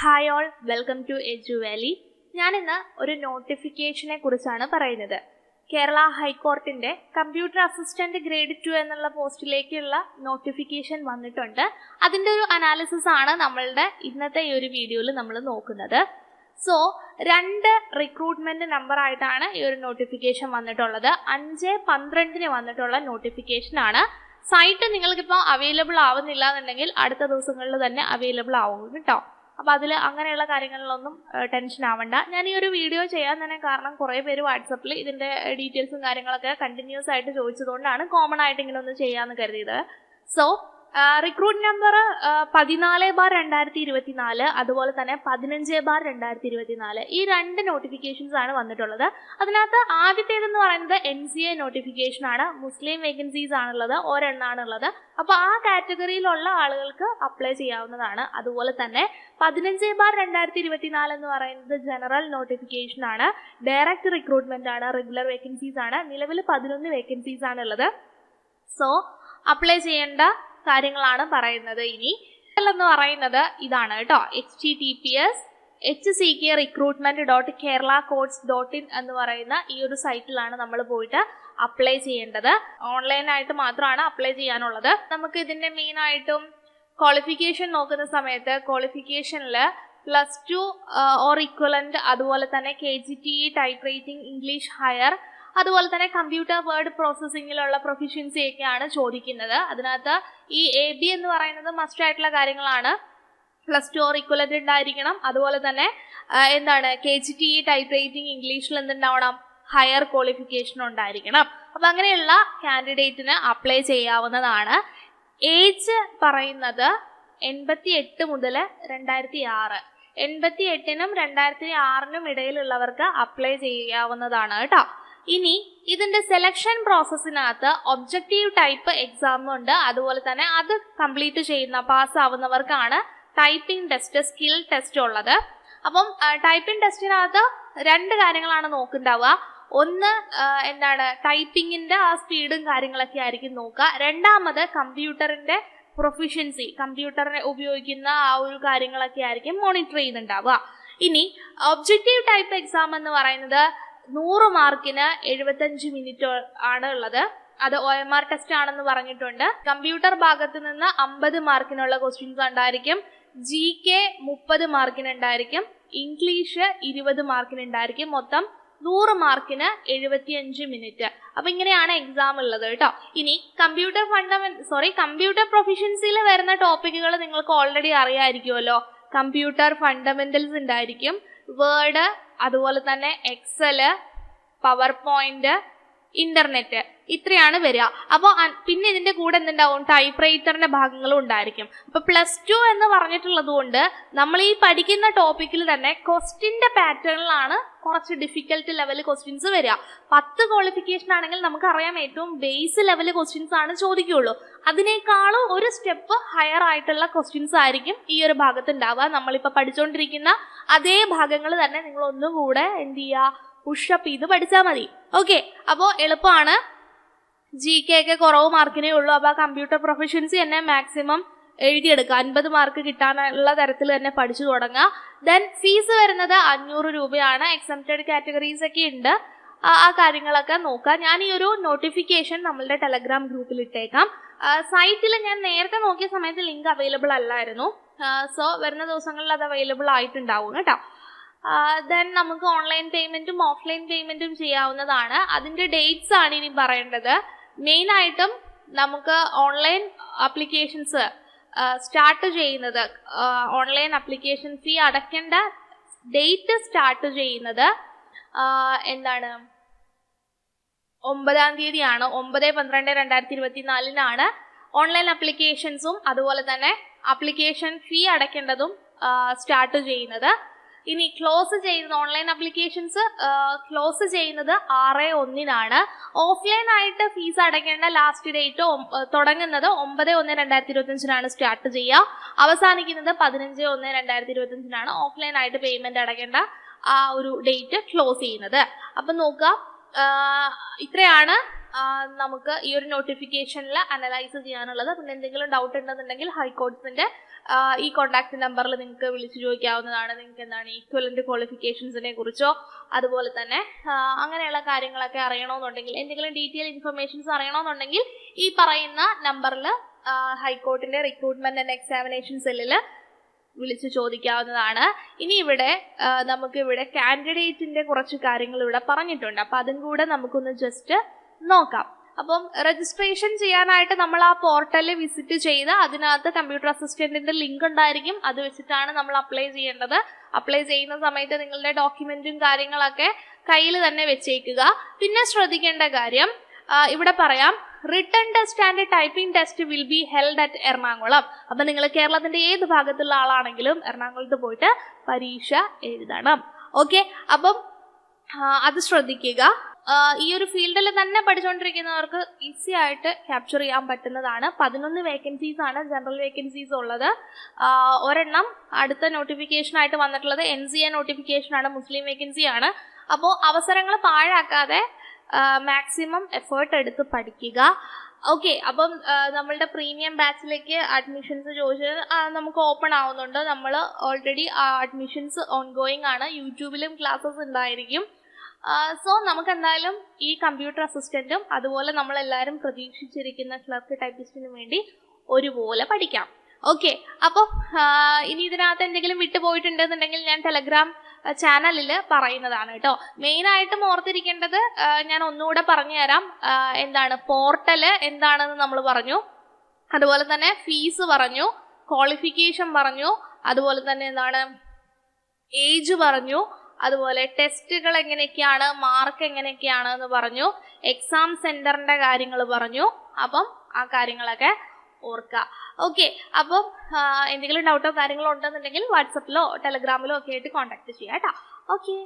Hi all welcome to Edu Valley ഞാനിന്ന് ഒരു നോട്ടിഫിക്കേഷനെ കുറിച്ചാണ് പറയുന്നത്. കേരള ഹൈക്കോർട്ടിന്റെ കമ്പ്യൂട്ടർ അസിസ്റ്റന്റ് ഗ്രേഡ് ടു എന്നുള്ള പോസ്റ്റിലേക്കുള്ള നോട്ടിഫിക്കേഷൻ വന്നിട്ടുണ്ട്. അതിന്റെ ഒരു അനാലിസിസ് ആണ് നമ്മളുടെ ഇന്നത്തെ ഈ ഒരു വീഡിയോയിൽ നമ്മൾ നോക്കുന്നത്. സോ രണ്ട് റിക്രൂട്ട്മെന്റ് നമ്പർ ആയിട്ടാണ് ഈ ഒരു നോട്ടിഫിക്കേഷൻ വന്നിട്ടുള്ളത്. അഞ്ച് പന്ത്രണ്ടിന് വന്നിട്ടുള്ള നോട്ടിഫിക്കേഷൻ ആണ്. സൈറ്റ് നിങ്ങൾക്കിപ്പോൾ അവൈലബിൾ ആവുന്നില്ല എന്നുണ്ടെങ്കിൽ അടുത്ത ദിവസങ്ങളിൽ തന്നെ അവൈലബിൾ ആവും കേട്ടോ. അപ്പോൾ അതിൽ അങ്ങനെയുള്ള കാര്യങ്ങളിലൊന്നും ടെൻഷൻ ആവണ്ട. ഞാൻ ഈ ഒരു വീഡിയോ ചെയ്യാൻ തന്നെ കാരണം കുറേ പേര് വാട്സപ്പിൽ ഇതിന്റെ ഡീറ്റെയിൽസും കാര്യങ്ങളൊക്കെ കണ്ടിന്യൂസ് ആയിട്ട് ചോദിച്ചതുകൊണ്ടാണ് കോമൺ ആയിട്ട് ഇങ്ങനെ ഒന്ന് ചെയ്യാമെന്ന് കരുതിയത്. സോ റിക്രൂട്ട് നമ്പർ പതിനാല് ബാർ രണ്ടായിരത്തി ഇരുപത്തിനാല് അതുപോലെ തന്നെ പതിനഞ്ച് ബാർ രണ്ടായിരത്തി ഇരുപത്തിനാല് ഈ രണ്ട് നോട്ടിഫിക്കേഷൻസ് ആണ് വന്നിട്ടുള്ളത്. അതിനകത്ത് ആദ്യത്തേതെന്ന് പറയുന്നത് എൻ സി എ നോട്ടിഫിക്കേഷൻ ആണ്. മുസ്ലിം വേക്കൻസീസ് ആണുള്ളത് ഒരെണ്ണാണുള്ളത്. അപ്പോൾ ആ കാറ്റഗറിയിലുള്ള ആളുകൾക്ക് അപ്ലൈ ചെയ്യാവുന്നതാണ്. അതുപോലെ തന്നെ പതിനഞ്ച് ബാർ രണ്ടായിരത്തി ഇരുപത്തിനാല് എന്ന് പറയുന്നത് ജനറൽ നോട്ടിഫിക്കേഷൻ ആണ്. ഡയറക്റ്റ് റിക്രൂട്ട്മെന്റ് ആണ് റെഗുലർ വേക്കൻസീസ് ആണ്. നിലവിൽ പതിനൊന്ന് വേക്കൻസീസ് ആണ് ഉള്ളത് സോ അപ്ലൈ ചെയ്യേണ്ട കാര്യങ്ങളാണ് പറയുന്നത് ഇനി. എന്ന് പറയുന്നത് ഇതാണ് കേട്ടോ. H T T P S H C K recruitment dot Kerala courts dot in എന്ന് പറയുന്ന ഈ ഒരു സൈറ്റിലാണ് നമ്മൾ പോയിട്ട് അപ്ലൈ ചെയ്യേണ്ടത്. ഓൺലൈനായിട്ട് മാത്രമാണ് അപ്ലൈ ചെയ്യാനുള്ളത്. നമുക്ക് ഇതിന്റെ മെയിൻ ആയിട്ടും ക്വാളിഫിക്കേഷൻ നോക്കുന്ന സമയത്ത് ക്വാളിഫിക്കേഷനിൽ പ്ലസ് ടു ഓർ ഇക്വലന്റ് അതുപോലെ തന്നെ K G T type writing English higher അതുപോലെ തന്നെ കമ്പ്യൂട്ടർ വേർഡ് പ്രോസസ്സിങ്ങിലുള്ള പ്രൊഫിഷ്യൻസി ഒക്കെയാണ് ചോദിക്കുന്നത്. അതിനകത്ത് ഈ എ ബി എന്ന് പറയുന്നത് മസ്റ്റ് ആയിട്ടുള്ള കാര്യങ്ങളാണ്. പ്ലസ് ടു ഓർ ഇക്വലന്റ് ഉണ്ടായിരിക്കണം. അതുപോലെ തന്നെ എന്താണ് K G T type writing ഇംഗ്ലീഷിൽ എന്തുണ്ടാവണം? ഹയർ ക്വാളിഫിക്കേഷൻ ഉണ്ടായിരിക്കണം. അപ്പം അങ്ങനെയുള്ള കാൻഡിഡേറ്റിന് അപ്ലൈ ചെയ്യാവുന്നതാണ്. ഏജ് പറയുന്നത് എൺപത്തി എട്ട് മുതൽ രണ്ടായിരത്തി ആറ് എൺപത്തി എട്ടിനും രണ്ടായിരത്തി ആറിനും ഇടയിലുള്ളവർക്ക് അപ്ലൈ ചെയ്യാവുന്നതാണ് കേട്ടോ. ഇനി ഇതിന്റെ സെലക്ഷൻ പ്രോസസ്സിനകത്ത് ഒബ്ജക്റ്റീവ് ടൈപ്പ് എക്സാം ഉണ്ട്. അതുപോലെ തന്നെ അത് കംപ്ലീറ്റ് ചെയ്യുന്ന പാസ് ആവുന്നവർക്കാണ് ടൈപ്പിംഗ് ടെസ്റ്റ് സ്കിൽ ടെസ്റ്റ് ഉള്ളത്. അപ്പം ടൈപ്പിംഗ് ടെസ്റ്റിനകത്ത് രണ്ട് കാര്യങ്ങളാണ് നോക്കുന്നുണ്ടാവുക. ഒന്ന് എന്താണ് ടൈപ്പിങ്ങിന്റെ ആ സ്പീഡും കാര്യങ്ങളൊക്കെ ആയിരിക്കും നോക്കുക. രണ്ടാമത് കമ്പ്യൂട്ടറിന്റെ പ്രൊഫിഷ്യൻസി കമ്പ്യൂട്ടറിനെ ഉപയോഗിക്കുന്ന ആ ഒരു കാര്യങ്ങളൊക്കെ ആയിരിക്കും മോണിറ്റർ ചെയ്യുന്നുണ്ടാവുക. ഇനി ഒബ്ജക്റ്റീവ് ടൈപ്പ് എക്സാം എന്ന് പറയുന്നത് നൂറ് മാർക്കിന് എഴുപത്തഞ്ച് മിനിറ്റ് ആണ് ഉള്ളത്. അത് ഒ എം ആർ ടെസ്റ്റ് ആണെന്ന് പറഞ്ഞിട്ടുണ്ട്. കമ്പ്യൂട്ടർ ഭാഗത്ത് നിന്ന് അമ്പത് മാർക്കിനുള്ള ക്വസ്റ്റ്യൻസ് ഉണ്ടായിരിക്കും. ജി കെ മുപ്പത് മാർക്കിന് ഉണ്ടായിരിക്കും ഇംഗ്ലീഷ് ഇരുപത് മാർക്കിന് ഉണ്ടായിരിക്കും മൊത്തം നൂറ് മാർക്കിന് എഴുപത്തിയഞ്ച് മിനിറ്റ്. അപ്പൊ ഇങ്ങനെയാണ് എക്സാം ഉള്ളത് കേട്ടോ. ഇനി കമ്പ്യൂട്ടർ ഫണ്ടമെന്റ് സോറി കമ്പ്യൂട്ടർ പ്രൊഫഷൻസിയിൽ വരുന്ന ടോപ്പിക്കുകൾ നിങ്ങൾക്ക് ഓൾറെഡി അറിയാമായിരിക്കുമല്ലോ കമ്പ്യൂട്ടർ ഫണ്ടമെന്റൽസ് ഉണ്ടായിരിക്കും. വേർഡ് അതുപോലെ തന്നെ എക്സൽ പവർ പോയിന്റ് ഇന്റർനെറ്റ് ഇത്രയാണ് വരിക. അപ്പോൾ പിന്നെ ഇതിന്റെ കൂടെ എന്തുണ്ടാവും? ടൈപ്പ് റൈറ്ററിന്റെ ഭാഗങ്ങളും ഉണ്ടായിരിക്കും. അപ്പൊ പ്ലസ് ടു എന്ന് പറഞ്ഞിട്ടുള്ളത് കൊണ്ട് നമ്മൾ ഈ പഠിക്കുന്ന ടോപ്പിക്കിൽ തന്നെ ക്വസ്റ്റിന്റെ പാറ്റേണിലാണ് കുറച്ച് ഡിഫിക്കൽട്ട് ലെവൽ ക്വസ്റ്റ്യൻസ് വരിക. പത്ത് ക്വാളിഫിക്കേഷൻ ആണെങ്കിൽ നമുക്കറിയാം ഏറ്റവും ബേസ് ലെവൽ ക്വസ്റ്റ്യൻസ് ആണ് ചോദിക്കുകയുള്ളൂ. അതിനേക്കാളും ഒരു സ്റ്റെപ്പ് ഹയർ ആയിട്ടുള്ള ക്വസ്റ്റ്യൻസ് ആയിരിക്കും ഈ ഒരു ഭാഗത്ത് ഉണ്ടാവുക. നമ്മളിപ്പോൾ പഠിച്ചുകൊണ്ടിരിക്കുന്ന അതേ ഭാഗങ്ങൾ തന്നെ നിങ്ങൾ ഒന്നും കൂടെ എന്ത് ചെയ്യുക? പുഷപ്പ് ചെയ്ത് പഠിച്ചാൽ മതി. ഓക്കെ അപ്പോൾ എളുപ്പമാണ്. ജി കെ ഒക്കെ കുറവ് മാർക്കിനേ ഉള്ളൂ. അപ്പോൾ ആ കമ്പ്യൂട്ടർ പ്രൊഫഷൻസി തന്നെ മാക്സിമം എഴുതിയെടുക്കുക. അൻപത് മാർക്ക് കിട്ടാനുള്ള തരത്തിൽ തന്നെ പഠിച്ചു തുടങ്ങുക. ദെൻ ഫീസ് വരുന്നത് അഞ്ഞൂറ് രൂപയാണ്. എക്സംപ്റ്റഡ് കാറ്റഗറീസ് ഒക്കെ ഉണ്ട്. ആ കാര്യങ്ങളൊക്കെ നോക്കുക. ഞാൻ ഈ ഒരു നോട്ടിഫിക്കേഷൻ നമ്മളുടെ ടെലഗ്രാം ഗ്രൂപ്പിൽ ഇട്ടേക്കാം. സൈറ്റിൽ ഞാൻ നേരത്തെ നോക്കിയ സമയത്ത് ലിങ്ക് അവൈലബിൾ അല്ലായിരുന്നു. സോ വരുന്ന ദിവസങ്ങളിൽ അത് അവൈലബിൾ ആയിട്ടുണ്ടാവും കേട്ടോ. ദെൻ നമുക്ക് ഓൺലൈൻ പേയ്മെന്റും ഓഫ്ലൈൻ പേയ്മെന്റും ചെയ്യാവുന്നതാണ്. അതിന്റെ ഡേറ്റ്സ് ആണ് ഇനി പറയേണ്ടത്. മെയിൻ ആയിട്ടും നമുക്ക് ഓൺലൈൻ അപ്ലിക്കേഷൻസ് സ്റ്റാർട്ട് ചെയ്യുന്നത് ഓൺലൈൻ അപ്ലിക്കേഷൻ ഫീ അടയ്ക്കേണ്ട ഡേറ്റ് സ്റ്റാർട്ട് ചെയ്യുന്നത് എന്താണ്? ഒമ്പതാം തീയതിയാണ്. ഒമ്പത് പന്ത്രണ്ട് രണ്ടായിരത്തി ഇരുപത്തിനാലിനാണ് ഓൺലൈൻ അപ്ലിക്കേഷൻസും അതുപോലെ തന്നെ അപ്ലിക്കേഷൻ ഫീ അടയ്ക്കേണ്ടതും സ്റ്റാർട്ട് ചെയ്യുന്നത്. ഇനി ക്ലോസ് ചെയ്യുന്ന ഓൺലൈൻ ആപ്ലിക്കേഷൻസ് ക്ലോസ് ചെയ്യുന്നത് ആറ് ഒന്നിനാണ്. ഓഫ്ലൈൻ ആയിട്ട് ഫീസ് അടയ്ക്കേണ്ട ലാസ്റ്റ് ഡേറ്റ് തുടങ്ങുന്നത് ഒമ്പത് ഒന്ന് രണ്ടായിരത്തി ഇരുപത്തഞ്ചിനാണ് സ്റ്റാർട്ട് ചെയ്യുക. അവസാനിക്കുന്നത് പതിനഞ്ച് ഒന്ന് രണ്ടായിരത്തി ഇരുപത്തഞ്ചിനാണ് ഓഫ്ലൈൻ ആയിട്ട് പേയ്മെന്റ് അടയ്ക്കേണ്ട ആ ഒരു ഡേറ്റ് ക്ലോസ് ചെയ്യുന്നത്. അപ്പം നോക്കുക ഇത്രയാണ്. നമുക്ക് ഈ ഒരു നോട്ടിഫിക്കേഷനിൽ അനലൈസ് ചെയ്യാനുള്ളത്. പിന്നെ എന്തെങ്കിലും ഡൗട്ട് ഉണ്ടെന്നുണ്ടെങ്കിൽ ഹൈക്കോടതിന്റെ ഈ കോൺടാക്ട് നമ്പറിൽ നിങ്ങൾക്ക് വിളിച്ചു ചോദിക്കാവുന്നതാണ്. നിങ്ങൾക്ക് എന്താണ് ഈക്വലന്റ് ക്വാളിഫിക്കേഷൻസിനെ കുറിച്ചോ അതുപോലെ തന്നെ അങ്ങനെയുള്ള കാര്യങ്ങളൊക്കെ അറിയണമെന്നുണ്ടെങ്കിൽ എന്തെങ്കിലും ഡീറ്റെയിൽ ഇൻഫർമേഷൻസ് അറിയണമെന്നുണ്ടെങ്കിൽ ഈ പറയുന്ന നമ്പറിൽ ഹൈക്കോർട്ടിന്റെ റിക്രൂട്ട്മെന്റ് ആൻഡ് എക്സാമിനേഷൻ സെല്ലിൽ വിളിച്ചു ചോദിക്കാവുന്നതാണ്. ഇനി ഇവിടെ നമുക്ക് ഇവിടെ കാൻഡിഡേറ്റിന്റെ കുറച്ച് കാര്യങ്ങൾ ഇവിടെ പറഞ്ഞിട്ടുണ്ട്. അപ്പൊ അതും കൂടെ നമുക്കൊന്ന് ജസ്റ്റ് നോക്കാം. അപ്പം രജിസ്ട്രേഷൻ ചെയ്യാനായിട്ട് നമ്മൾ ആ പോർട്ടലിൽ വിസിറ്റ് ചെയ്ത് അതിനകത്ത് കമ്പ്യൂട്ടർ അസിസ്റ്റന്റിന്റെ ലിങ്ക് ഉണ്ടായിരിക്കും. അത് വെച്ചിട്ടാണ് നമ്മൾ അപ്ലൈ ചെയ്യേണ്ടത്. അപ്ലൈ ചെയ്യുന്ന സമയത്ത് നിങ്ങളുടെ ഡോക്യുമെന്റും കാര്യങ്ങളൊക്കെ കയ്യിൽ തന്നെ വെച്ചേക്കുക. പിന്നെ ശ്രദ്ധിക്കേണ്ട കാര്യം ഇവിടെ പറയാം written test and typing test will be held at Ernakulam. അപ്പൊ നിങ്ങൾ കേരളത്തിന്റെ ഏത് ഭാഗത്തുള്ള ആളാണെങ്കിലും എറണാകുളത്ത് പോയിട്ട് പരീക്ഷ എഴുതണം. ഓക്കെ അപ്പം അത് ശ്രദ്ധിക്കുക. ഈ ഒരു ഫീൽഡിൽ തന്നെ പഠിച്ചുകൊണ്ടിരിക്കുന്നവർക്ക് ഈസി ആയിട്ട് ക്യാപ്ചർ ചെയ്യാൻ പറ്റുന്നതാണ്. പതിനൊന്ന് വേക്കൻസീസ് ആണ് ജനറൽ വേക്കൻസീസ് ഉള്ളത്. ഒരെണ്ണം അടുത്ത നോട്ടിഫിക്കേഷൻ ആയിട്ട് വന്നിട്ടുള്ളത് എൻ സി എ നോട്ടിഫിക്കേഷൻ ആണ് മുസ്ലിം വേക്കൻസി ആണ്. അപ്പോൾ അവസരങ്ങൾ പാഴാക്കാതെ മാക്സിമം എഫേർട്ട് എടുത്ത് പഠിക്കുക. ഓക്കെ അപ്പം നമ്മളുടെ പ്രീമിയം ബാച്ചിലേക്ക് അഡ്മിഷൻസ് ചോദിച്ചത് നമുക്ക് ഓപ്പൺ ആവുന്നുണ്ട്. നമ്മൾ ഓൾറെഡി അഡ്മിഷൻസ് ഓൺ ഗോയിങ് ആണ്. യൂട്യൂബിലും ക്ലാസ്സസ് ഉണ്ടായിരിക്കും. സോ നമുക്ക് എന്തായാലും ഈ കമ്പ്യൂട്ടർ അസിസ്റ്റന്റും അതുപോലെ നമ്മളെല്ലാവരും പ്രതീക്ഷിച്ചിരിക്കുന്ന ക്ലർക്ക് ടൈപ്പിസ്റ്റിനും വേണ്ടി ഒരുപോലെ പഠിക്കാം. ഓക്കെ അപ്പോൾ ഇനി ഇതിനകത്ത് എന്തെങ്കിലും വിട്ടുപോയിട്ടുണ്ടെന്നുണ്ടെങ്കിൽ ഞാൻ ടെലഗ്രാം ചാനലിൽ പറയുന്നതാണ് കേട്ടോ. മെയിനായിട്ടും ഓർത്തിരിക്കേണ്ടത് ഞാൻ ഒന്നുകൂടെ പറഞ്ഞു തരാം എന്താണ് പോർട്ടൽ എന്താണെന്ന് നമ്മൾ പറഞ്ഞു. അതുപോലെ തന്നെ ഫീസ് പറഞ്ഞു ക്വാളിഫിക്കേഷൻ പറഞ്ഞു അതുപോലെ തന്നെ എന്താണ് ഏജ് പറഞ്ഞു അതുപോലെ ടെസ്റ്റുകൾ എങ്ങനെയൊക്കെയാണ് മാർക്ക് എങ്ങനെയൊക്കെയാണ് എന്ന് പറഞ്ഞു എക്സാം സെന്ററിന്റെ കാര്യങ്ങൾ പറഞ്ഞു. അപ്പം ആ കാര്യങ്ങളൊക്കെ ഓർക്കുക. ഓക്കെ അപ്പം എന്തെങ്കിലും ഡൗട്ടോ കാര്യങ്ങളോ ഉണ്ടെന്നുണ്ടെങ്കിൽ വാട്സപ്പിലോ ടെലഗ്രാമിലോ ഒക്കെ ആയിട്ട് കോൺടാക്ട് ചെയ്യാം കേട്ടോ. ഓക്കെ